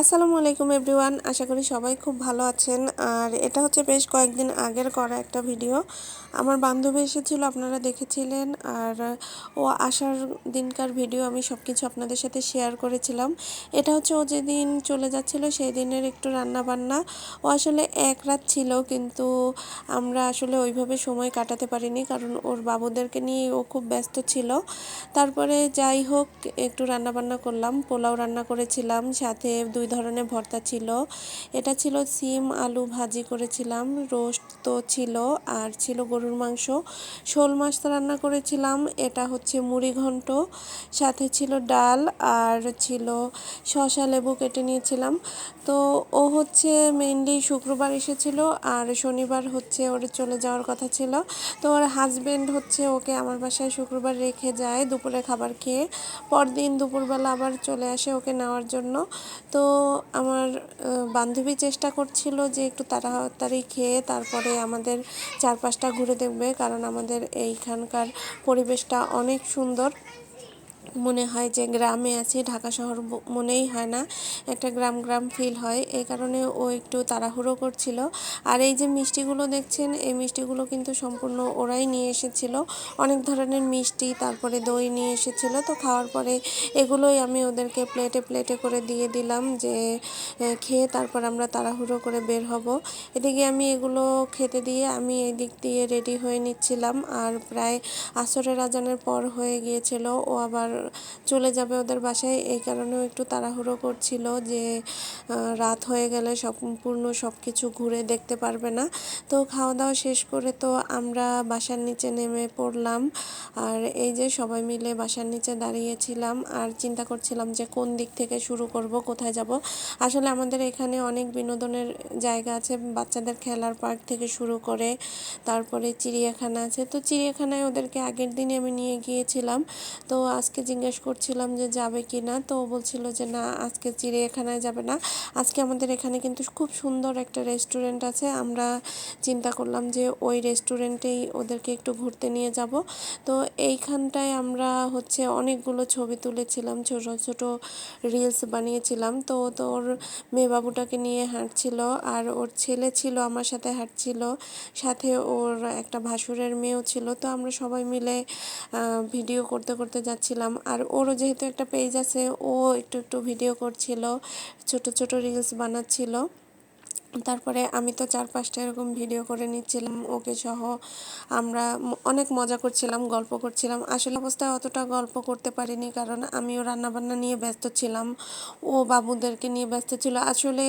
আসসালামু আলাইকুম এভরিওয়ান, আশা করি সবাই খুব ভালো আছেন। আর এটা হচ্ছে বেশ কয়েকদিন আগের করা একটা ভিডিও। আমার বান্ধবী এসেছিল, আপনারা দেখেছিলেন। আর ও আসার দিনকার ভিডিও আমি সব কিছু আপনাদের সাথে শেয়ার করেছিলাম। এটা হচ্ছে ও যেদিন চলে যাচ্ছিল, সেই দিনের একটু রান্না বান্না ও আসলে এক রাত ছিল, কিন্তু আমরা আসলে ওইভাবে সময় কাটাতে পারিনি, কারণ ওর বাবুদেরকে নিয়ে ও খুব ব্যস্ত ছিল। তারপরে যাই হোক, একটু রান্না বান্না করলাম, পোলাও রান্না করেছিলাম, সাথে দুই ধরনের ভর্তা ছিল। এটা ছিল সিম, আলু ভাজি করেছিলাম, রোস্ট তো ছিল, আর ছিল গরুর মাংস। শোল মাছ রান্না করেছিলাম, এটা হচ্ছে মুড়ি ঘন্ট, সাথে ছিল ডাল, আর ছিল শশা লেবু কেটে নিয়েছিলাম। তো ও হচ্ছে মেনলি শুক্রবার এসেছিল, আর শনিবার হচ্ছে ওর চলে যাওয়ার কথা ছিল। তো ওর হাজব্যান্ড হচ্ছে ওকে আমার বাসায় শুক্রবার রেখে যায়, দুপুরে খাবার খেয়ে, পরদিন দুপুরবেলা আবার চলে আসে ওকে নেওয়ার জন্য। তো আমার বান্ধবী চেষ্টা করছিল যে একটু তাড়াতাড়ি খেয়ে তারপরে আমাদের চারপাশটা ঘুরে দেখবে, কারণ আমাদের এইখানকার পরিবেশটা অনেক সুন্দর। মনে হয় যে গ্রামে আছি, ঢাকা শহর মনেই হয় না। একটা গ্রাম গ্রাম ফিল হয়। এই কারণে ও একটু তাড়াহুড়ো করছিল। আর এই যে মিষ্টিগুলো দেখছেন, এই মিষ্টিগুলো কিন্তু সম্পূর্ণ ওরাই নিয়ে এসেছিল। অনেক ধরনের মিষ্টি, তারপরে দই নিয়ে এসেছিল। তো খাওয়ার পরে এগুলোই আমি ওদেরকে প্লেটে প্লেটে করে দিয়ে দিলাম যে খেয়ে তারপর আমরা তাড়াহুড়ো করে বের হব। এদিকে আমি এগুলো খেতে দিয়ে আমি এই দিক দিয়ে রেডি হয়ে নিচ্ছিলাম। আর প্রায় আসরের আজানের পর হয়ে গিয়েছিল। ও আবার চলে যাবে ওদের বাসায়। এই কারণেও একটু তাড়াহুড়ো করছিল যে রাত হয়ে গেলে সম্পূর্ণ সব কিছু ঘুরে দেখতে পারবে না। তো খাওয়া দাওয়া শেষ করে তো আমরা বাসার নিচে নেমে পড়লাম। আর এই যে সবাই মিলে বাসার নিচে দাঁড়িয়েছিলাম আর চিন্তা করছিলাম যে, কোন দিক থেকে শুরু করব, কোথায় যাব। আসলে আমাদের এখানে অনেক বিনোদনের জায়গা আছে, বাচ্চাদের খেলার পার্ক থেকে শুরু করে তারপরে চিড়িয়াখানা আছে। তো চিড়িয়াখানায় ওদেরকে আগের দিনে আমি নিয়ে গিয়েছিলাম। তো আজকে জিজ্ঞেস করছিলাম যে যাবে কি না, তো বলছিল যে না, আজকে চিড়িয়াখানায় যাবে না। আজকে আমাদের এখানে কিন্তু খুব সুন্দর একটা রেস্টুরেন্ট আছে। আমরা চিন্তা করলাম যে ওই রেস্টুরেন্টেই ওদেরকে একটু ঘুরতে নিয়ে যাব। তো এইখানটায় আমরা হচ্ছে অনেকগুলো ছবি তুলেছিলাম, ছোট ছোট রিলস বানিয়েছিলাম। তো তোর মেয়ে বাবুটাকে নিয়ে হাঁটছিল আর ওর ছেলে ছিল আমার সাথে হাঁটছিল, সাথে ওর একটা ভাসুরের মেয়েও ছিল। তো আমরা সবাই মিলে ভিডিও করতে করতে যাচ্ছিলাম। আর ওরও যেহেতু একটা পেজ আছে, ও একটু একটু ভিডিও করছিল, ছোট ছোট রিলস বানাচ্ছিল। তারপরে আমি তো চার পাঁচটা এরকম ভিডিও করে নিচ্ছিলাম, ওকে সহ আমরা অনেক মজা করছিলাম, গল্প করছিলাম। আসলে অবস্থায় অতটা গল্প করতে পারিনি, কারণ আমিও রান্নাবান্না নিয়ে ব্যস্ত ছিলাম, ও বাবুদেরকে নিয়ে ব্যস্ত ছিল। আসলে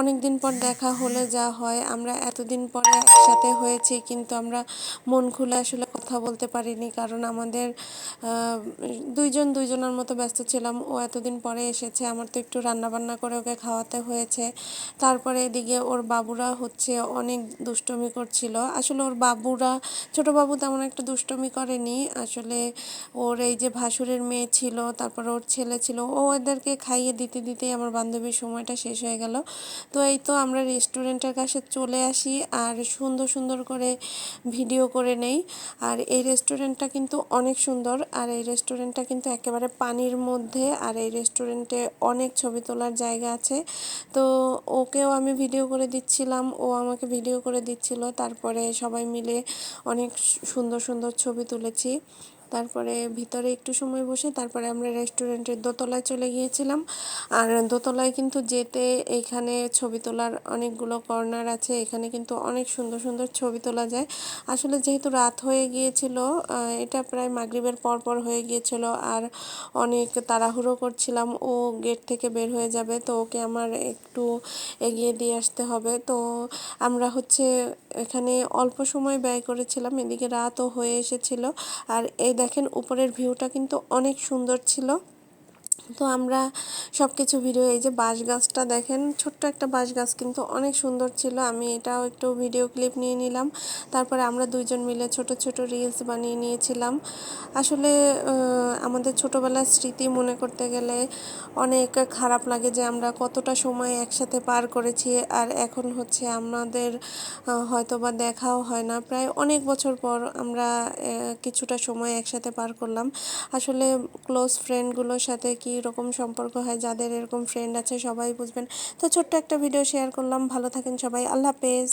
অনেক দিন পর দেখা হলে যা হয়, আমরা এতদিন পরে একসাথে হয়েছি, কিন্তু আমরা মন খুলে আসলে কথা বলতে পারিনি, কারণ আমাদের দুইজন দুইজনের মতো ব্যস্ত ছিলাম। ও এতদিন পরে এসেছে, আমার তো একটু রান্নাবান্না করে ওকে খাওয়াতে হয়েছে। তারপরে এদিকে ওর বাবুরা হচ্ছে অনেক দুষ্টমি করছিল। আসলে ওর বাবুরা, ছোট বাবু তেমন একটা দুষ্টমি করেনি। আসলে ওর এই যে ভাসুরের মেয়ে ছিল, তারপর ওর ছেলে ছিল, ও এদেরকে খাইয়ে দিতে দিতেই আমার বান্ধবীর সময়টা শেষ হয়ে গেল। তো এই তো আমরা রেস্টুরেন্টের কাছে চলে আসি, আর সুন্দর সুন্দর করে ভিডিও করে নেই। আর এই রেস্টুরেন্টটা কিন্তু অনেক সুন্দর, আর এই রেস্টুরেন্টটা কিন্তু একেবারে পানির মধ্যে, আর এই রেস্টুরেন্টে অনেক ছবি তোলার জায়গা আছে। তো ওকেও আমি ভিডিও করে দিচ্ছিলাম, ও আমাকে ভিডিও করে দিচ্ছিল, তারপরে সবাই মিলে অনেক সুন্দর সুন্দর ছবি তুলেছি। তারপরে ভিতরে একটু সময় বসে তারপরে আমরা রেস্টুরেন্টের দোতলায় চলে গিয়েছিলাম। আর দোতলায় কিন্তু যেতে এইখানে ছবি তোলার অনেকগুলো কর্নার আছে, এখানে কিন্তু অনেক সুন্দর সুন্দর ছবি তোলা যায়। আসলে যেহেতু রাত হয়ে গিয়েছিল এটা প্রায় মাগরীবের পর পর হয়ে গিয়েছিল, আর অনেক তাড়াহুড়ো করছিলাম, ও গেট থেকে বের হয়ে যাবে, তো ওকে আমার একটু এগিয়ে দিয়ে আসতে হবে। তো আমরা হচ্ছে এখানে অল্প সময় ব্যয় করেছিলাম, এদিকে রাতও হয়ে এসেছিল, আর এই দেখেন উপরের ভিউটা কিন্তু অনেক সুন্দর ছিল। তো আমরা সব কিছু ভিডিও, এই যে বাঁশ গাছটা দেখেন, ছোট্ট একটা বাঁশ গাছ কিন্তু অনেক সুন্দর ছিল। আমি এটাও একটু ভিডিও ক্লিপ নিয়ে নিলাম। তারপরে আমরা দুইজন মিলে ছোট ছোট রিলস বানিয়ে নিয়েছিলাম। আসলে আমাদের ছোটোবেলার স্মৃতি মনে করতে গেলে অনেক খারাপ লাগে যে আমরা কতটা সময় একসাথে পার করেছি। আর এখন হচ্ছে আমাদের হয়তো বা দেখাও হয় না। প্রায় অনেক বছর পর আমরা কিছুটা সময় একসাথে পার করলাম। আসলে ক্লোজ ফ্রেন্ডগুলোর সাথে কী রকম সম্পর্ক হয়, যাদের এরকম ফ্রেন্ড আছে সবাই বুঝবেন। তো ছোট্ট একটা ভিডিও শেয়ার করলাম। ভালো থাকেন সবাই। আল্লাহ হাফেজ।